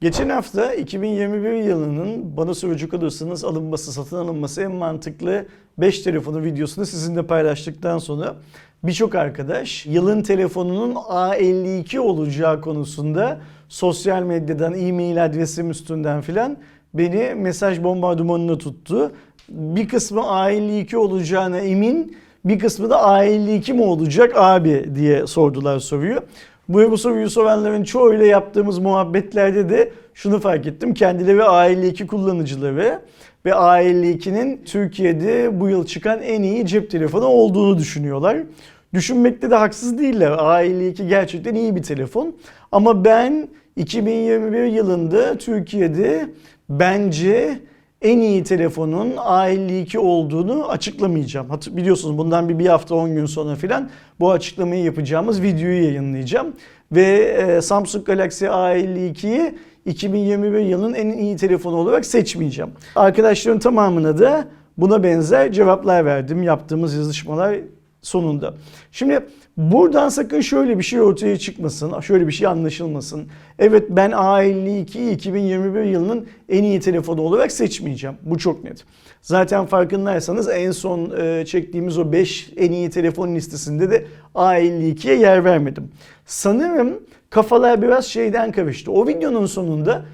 Geçen hafta 2021 yılının bana sürücü olursanız alınması, satın alınması en mantıklı 5 telefonu videosunu sizinle paylaştıktan sonra birçok arkadaş yılın telefonunun A52 olacağı konusunda sosyal medyadan, e-mail adresim üstünden filan beni mesaj bombardımanına tuttu. Bir kısmı A52 olacağına emin, bir kısmı da A52 mi olacak abi diye sordular soruyu. Bu, soruyu soranların çoğuyla yaptığımız muhabbetlerde de şunu fark ettim. Kendileri A52 kullanıcıları ve A52'nin Türkiye'de bu yıl çıkan en iyi cep telefonu olduğunu düşünüyorlar. Düşünmekte de haksız değiller. A52 gerçekten iyi bir telefon. Ama ben 2021 yılında Türkiye'de bence en iyi telefonun A52 olduğunu açıklamayacağım. Biliyorsunuz bundan bir, bir hafta 10 gün sonra filan bu açıklamayı yapacağımız videoyu yayınlayacağım. Ve e, Samsung Galaxy A52'yi 2021 yılının en iyi telefonu olarak seçmeyeceğim. Arkadaşların tamamına da buna benzer cevaplar verdim yaptığımız yazışmalar sonunda. Şimdi buradan sakın şöyle bir şey ortaya çıkmasın, şöyle bir şey anlaşılmasın. Evet ben A52'yi 2021 yılının en iyi telefonu olarak seçmeyeceğim. Bu çok net. Zaten farkındaysanız en son e, çektiğimiz o 5 en iyi telefon listesinde de A52'ye yer vermedim. Sanırım kafalar biraz şeyden karıştı. O videonun sonunda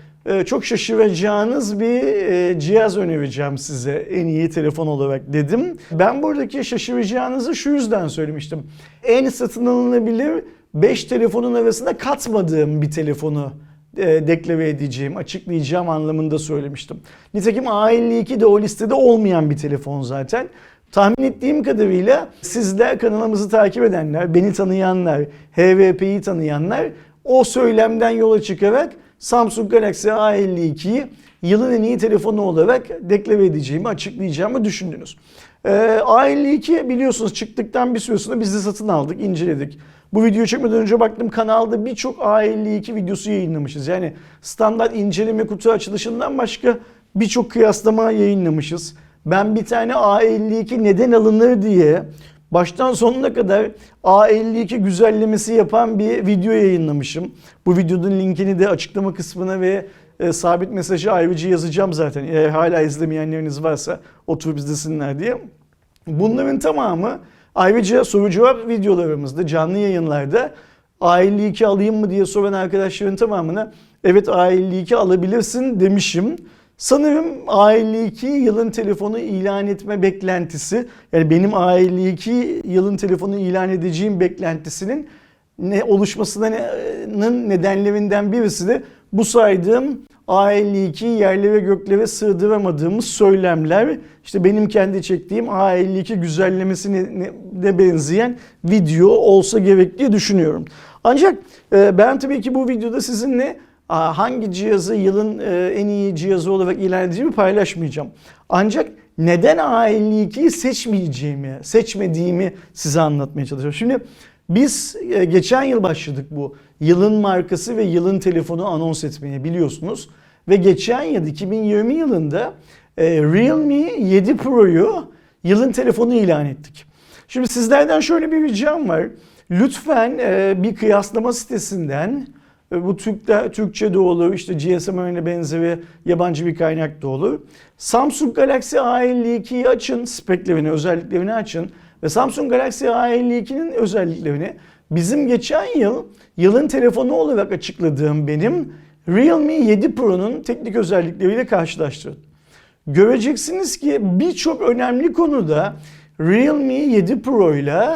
çok şaşıracağınız bir e, cihaz önereceğim size en iyi telefon olarak dedim. Ben buradaki şaşıracağınızı şu yüzden söylemiştim. En satın alınabilir 5 telefonun arasında katmadığım bir telefonu e, deklare edeceğim, açıklayacağım anlamında söylemiştim. Nitekim A52 de o listede olmayan bir telefon zaten. Tahmin ettiğim kadarıyla sizler kanalımızı takip edenler, beni tanıyanlar, HVP'yi tanıyanlar o söylemden yola çıkarak Samsung Galaxy A52'yi yılın en iyi telefonu olarak deklare edeceğimi, açıklayacağımı düşündünüz. Ee, A52 biliyorsunuz çıktıktan bir süre sonra biz de satın aldık, inceledik. Bu videoyu çekmeden önce baktım kanalda birçok A52 videosu yayınlamışız. Yani standart inceleme kutu açılışından başka birçok kıyaslama yayınlamışız. Ben bir tane A52 neden alınır diye baştan sonuna kadar A52 güzellemesi yapan bir video yayınlamışım. Bu videonun linkini de açıklama kısmına ve e, sabit mesajı ayrıca yazacağım zaten. Eğer hala izlemeyenleriniz varsa oturup izlesinler diye. Bunların tamamı ayrıca soru cevap videolarımızda, canlı yayınlarda A52 alayım mı diye soran arkadaşların tamamına evet A52 alabilirsin demişim. Sanırım A52 yılın telefonu ilan etme beklentisi yani benim A52 yılın telefonu ilan edeceğim beklentisinin ne oluşmasının nedenlerinden birisi de bu saydığım A52 yerlere göklere sığdıramadığımız söylemler. İşte benim kendi çektiğim A52 güzellemesine benzeyen video olsa gerek diye düşünüyorum. Ancak e, ben tabii ki bu videoda sizinle hangi cihazı yılın e, en iyi cihazı olarak ilan edeceğimi paylaşmayacağım. Ancak neden A52'yi seçmeyeceğimi, seçmediğimi size anlatmaya çalışıyorum. Şimdi biz e, geçen yıl başladık bu yılın markası ve yılın telefonu anons etmeye biliyorsunuz. Ve geçen yıl 2020 yılında e, Realme 7 Pro'yu yılın telefonu ilan ettik. Şimdi sizlerden şöyle bir ricam var. Lütfen bir kıyaslama sitesinden bu Türk'te, Türkçe de olur, işte GSM örneğine benzeri yabancı bir kaynak da olur. Samsung Galaxy A52'yi açın, speklerini, özelliklerini açın ve Samsung Galaxy A52'nin özelliklerini bizim geçen yıl yılın telefonu olarak açıkladığım benim Realme 7 Pro'nun teknik özellikleriyle karşılaştırın. Göreceksiniz ki birçok önemli konuda Realme 7 Pro ile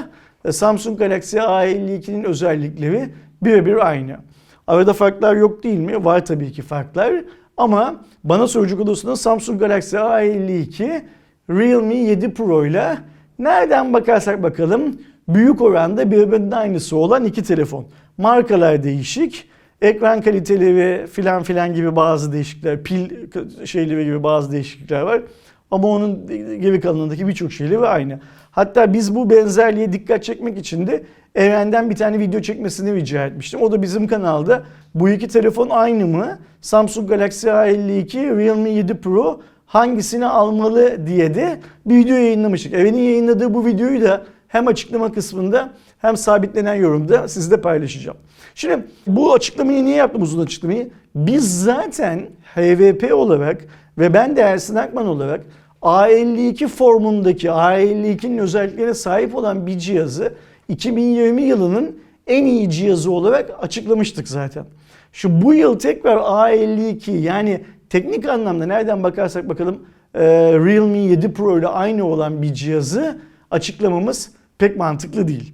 Samsung Galaxy A52'nin özellikleri birebir aynı. Arada farklar yok değil mi? Var tabii ki farklar. Ama bana soracak olursanız Samsung Galaxy A52 Realme 7 Pro ile nereden bakarsak bakalım büyük oranda birbirinin aynısı olan iki telefon. Markalar değişik, ekran kaliteleri filan filan gibi bazı değişiklikler, pil şeyleri gibi bazı değişiklikler var. Ama onun geri kalanındaki birçok şeyleri aynı. Hatta biz bu benzerliğe dikkat çekmek için de Eren'den bir tane video çekmesini rica etmiştim. O da bizim kanalda bu iki telefon aynı mı? Samsung Galaxy A52, Realme 7 Pro hangisini almalı diye de bir video yayınlamıştık. Eren'in yayınladığı bu videoyu da hem açıklama kısmında hem sabitlenen yorumda sizle paylaşacağım. Şimdi bu açıklamayı niye yaptım uzun açıklamayı? Biz zaten HVP olarak ve ben de Ersin Akman olarak A52 formundaki A52'nin özelliklerine sahip olan bir cihazı 2020 yılının en iyi cihazı olarak açıklamıştık zaten. Şu bu yıl tekrar A52 yani teknik anlamda nereden bakarsak bakalım e, Realme 7 Pro ile aynı olan bir cihazı açıklamamız pek mantıklı değil.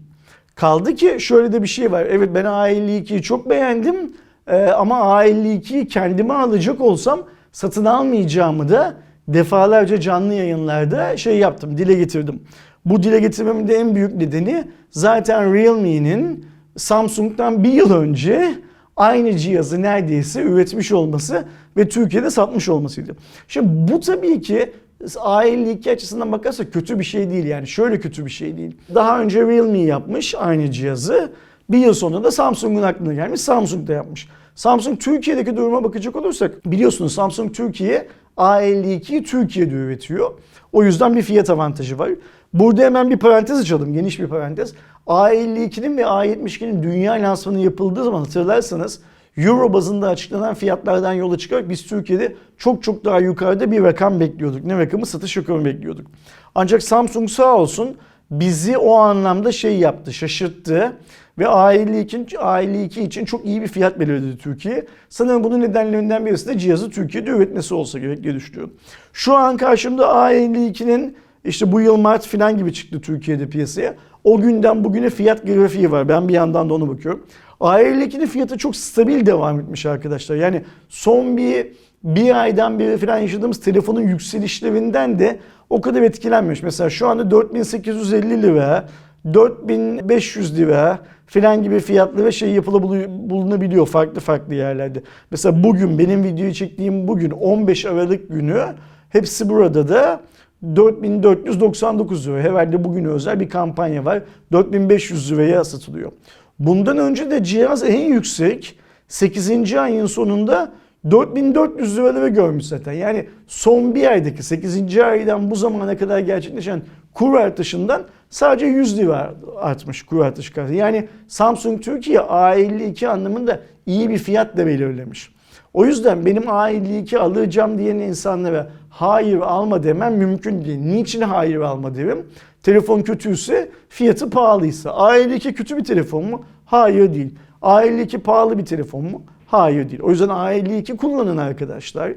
Kaldı ki şöyle de bir şey var. Evet ben A52'yi çok beğendim e, ama A52'yi kendime alacak olsam satın almayacağımı da defalarca canlı yayınlarda şey yaptım, dile getirdim. Bu dile getirmemin de en büyük nedeni zaten Realme'nin Samsung'dan bir yıl önce aynı cihazı neredeyse üretmiş olması ve Türkiye'de satmış olmasıydı. Şimdi bu tabii ki A52 açısından bakarsak kötü bir şey değil yani şöyle kötü bir şey değil. Daha önce Realme yapmış aynı cihazı. Bir yıl sonra da Samsung'un aklına gelmiş Samsung da yapmış. Samsung Türkiye'deki duruma bakacak olursak biliyorsunuz Samsung Türkiye A52'yi Türkiye'de üretiyor. O yüzden bir fiyat avantajı var. Burada hemen bir parantez açalım, geniş bir parantez. A52'nin ve A72'nin dünya lansmanı yapıldığı zaman hatırlarsanız Euro bazında açıklanan fiyatlardan yola çıkarak biz Türkiye'de çok çok daha yukarıda bir rakam bekliyorduk. Ne rakamı? Satış rakamı bekliyorduk. Ancak Samsung sağ olsun bizi o anlamda şey yaptı, şaşırttı. Ve A52, A52 için çok iyi bir fiyat belirledi Türkiye. Sanırım bunun nedenlerinden birisi de cihazı Türkiye'de üretmesi olsa gerek diye düşünüyorum. Şu an karşımda A52'nin işte bu yıl Mart falan gibi çıktı Türkiye'de piyasaya. O günden bugüne fiyat grafiği var. Ben bir yandan da ona bakıyorum. A52'nin fiyatı çok stabil devam etmiş arkadaşlar. Yani son bir bir aydan beri falan yaşadığımız telefonun yükselişlerinden de o kadar etkilenmiş. Mesela şu anda 4850 lira, 4500 lira filan gibi fiyatlı ve şey yapılabiliyor farklı farklı yerlerde. Mesela bugün benim videoyu çektiğim bugün 15 Aralık günü hepsi burada da 4499 lira. Herhalde bugün özel bir kampanya var. 4500 liraya satılıyor. Bundan önce de cihaz en yüksek 8. ayın sonunda 4400 liraları görmüş zaten. Yani son bir aydaki 8. aydan bu zamana kadar gerçekleşen kur artışından sadece 100 lira artmış kur artışı kadar. Yani Samsung Türkiye A52 anlamında iyi bir fiyat da belirlemiş. O yüzden benim A52 alacağım diyen insanlara hayır alma demem mümkün değil. Niçin hayır alma derim? Telefon kötüyse fiyatı pahalıysa. A52 kötü bir telefon mu? Hayır değil. A52 pahalı bir telefon mu? Hayır değil. O yüzden A52 kullanın arkadaşlar.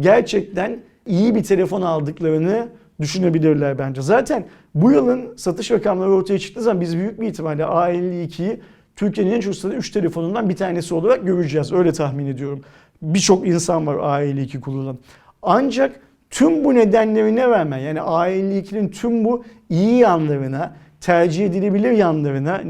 Gerçekten iyi bir telefon aldıklarını düşünebilirler bence. Zaten bu yılın satış rakamları ortaya çıktığı zaman biz büyük bir ihtimalle A52'yi Türkiye'nin en çok satılan 3 telefonundan bir tanesi olarak göreceğiz. Öyle tahmin ediyorum. Birçok insan var A52 kullanan. Ancak tüm bu nedenlerine rağmen yani A52'nin tüm bu iyi yanlarına tercih edilebilir yanlarına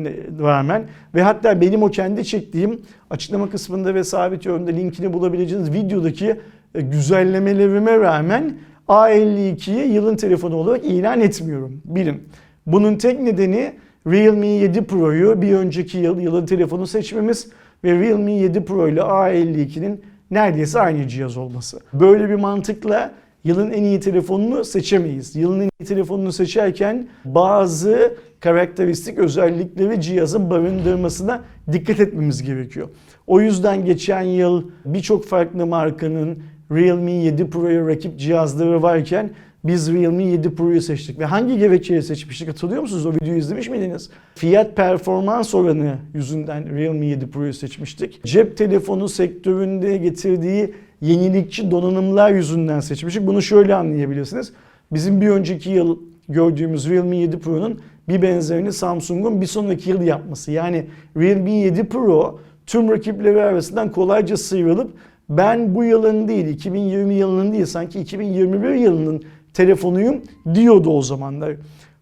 rağmen ve hatta benim o kendi çektiğim açıklama kısmında ve sabit yorumda linkini bulabileceğiniz videodaki e, güzellemelerime rağmen A52'yi yılın telefonu olarak ilan etmiyorum. Bilin. Bunun tek nedeni Realme 7 Pro'yu bir önceki yıl yılın telefonu seçmemiz ve Realme 7 Pro ile A52'nin neredeyse aynı cihaz olması. Böyle bir mantıkla yılın en iyi telefonunu seçemeyiz. Yılın en iyi telefonunu seçerken bazı karakteristik özellikleri cihazın barındırmasına dikkat etmemiz gerekiyor. O yüzden geçen yıl birçok farklı markanın Realme 7 Pro'ya rakip cihazları varken biz Realme 7 Pro'yu seçtik. Ve hangi gerekçeyle seçmiştik hatırlıyor musunuz? O videoyu izlemiş miydiniz? Fiyat performans oranı yüzünden Realme 7 Pro'yu seçmiştik. Cep telefonu sektöründe getirdiği yenilikçi donanımlar yüzünden seçmiştik. Bunu şöyle anlayabilirsiniz. Bizim bir önceki yıl gördüğümüz Realme 7 Pro'nun bir benzerini Samsung'un bir sonraki yıl yapması. Yani Realme 7 Pro tüm rakipleri arasından kolayca sıyrılıp ben bu yılın değil 2020 yılının değil sanki 2021 yılının telefonuyum diyordu o zamanlar.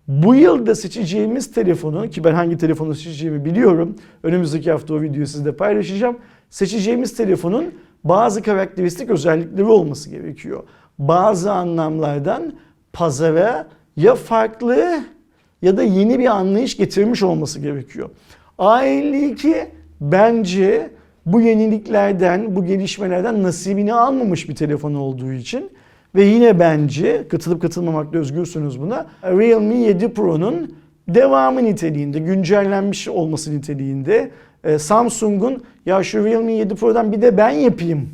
Bu yılda seçeceğimiz telefonu ki ben hangi telefonu seçeceğimi biliyorum. Önümüzdeki hafta o videoyu sizle paylaşacağım. Seçeceğimiz telefonun bazı karakteristik özellikleri olması gerekiyor. Bazı anlamlardan pazara ya farklı ya da yeni bir anlayış getirmiş olması gerekiyor. A52 bence bu yeniliklerden, bu gelişmelerden nasibini almamış bir telefon olduğu için ve yine bence katılıp katılmamakta özgürsünüz buna. Realme 7 Pro'nun devamı niteliğinde, güncellenmiş olması niteliğinde e, Samsung'un ya şu Realme 7 Pro'dan bir de ben yapayım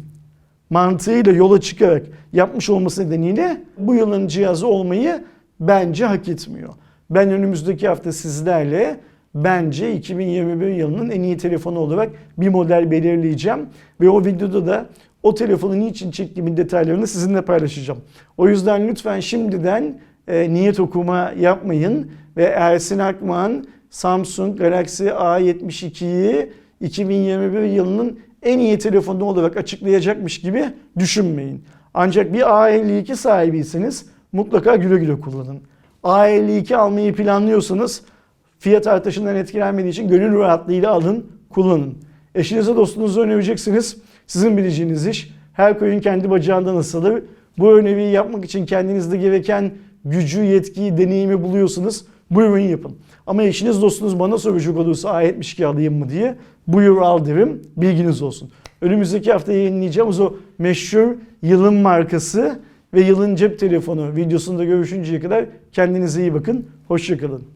mantığıyla yola çıkarak yapmış olması nedeniyle bu yılın cihazı olmayı bence hak etmiyor. Ben önümüzdeki hafta sizlerle bence 2021 yılının en iyi telefonu olarak bir model belirleyeceğim ve o videoda da o telefonu niçin çektiğimin detaylarını sizinle paylaşacağım. O yüzden lütfen şimdiden e, niyet okuma yapmayın ve Ersin Akman Samsung Galaxy A72'yi 2021 yılının en iyi telefonu olarak açıklayacakmış gibi düşünmeyin. Ancak bir A52 sahibiyseniz mutlaka güle güle kullanın. A52 almayı planlıyorsanız fiyat artışından etkilenmediği için gönül rahatlığıyla alın, kullanın. Eşinize dostunuza önereceksiniz. Sizin bileceğiniz iş. Her koyun kendi bacağından ısılır. Bu öneviyi yapmak için kendinizde gereken gücü, yetkiyi, deneyimi buluyorsunuz. Buyurun yapın. Ama eşiniz dostunuz bana soracak olursa A72 alayım mı diye buyur al derim. Bilginiz olsun. Önümüzdeki hafta yayınlayacağımız o meşhur yılın markası ve yılın cep telefonu videosunda görüşünceye kadar kendinize iyi bakın. Hoşçakalın.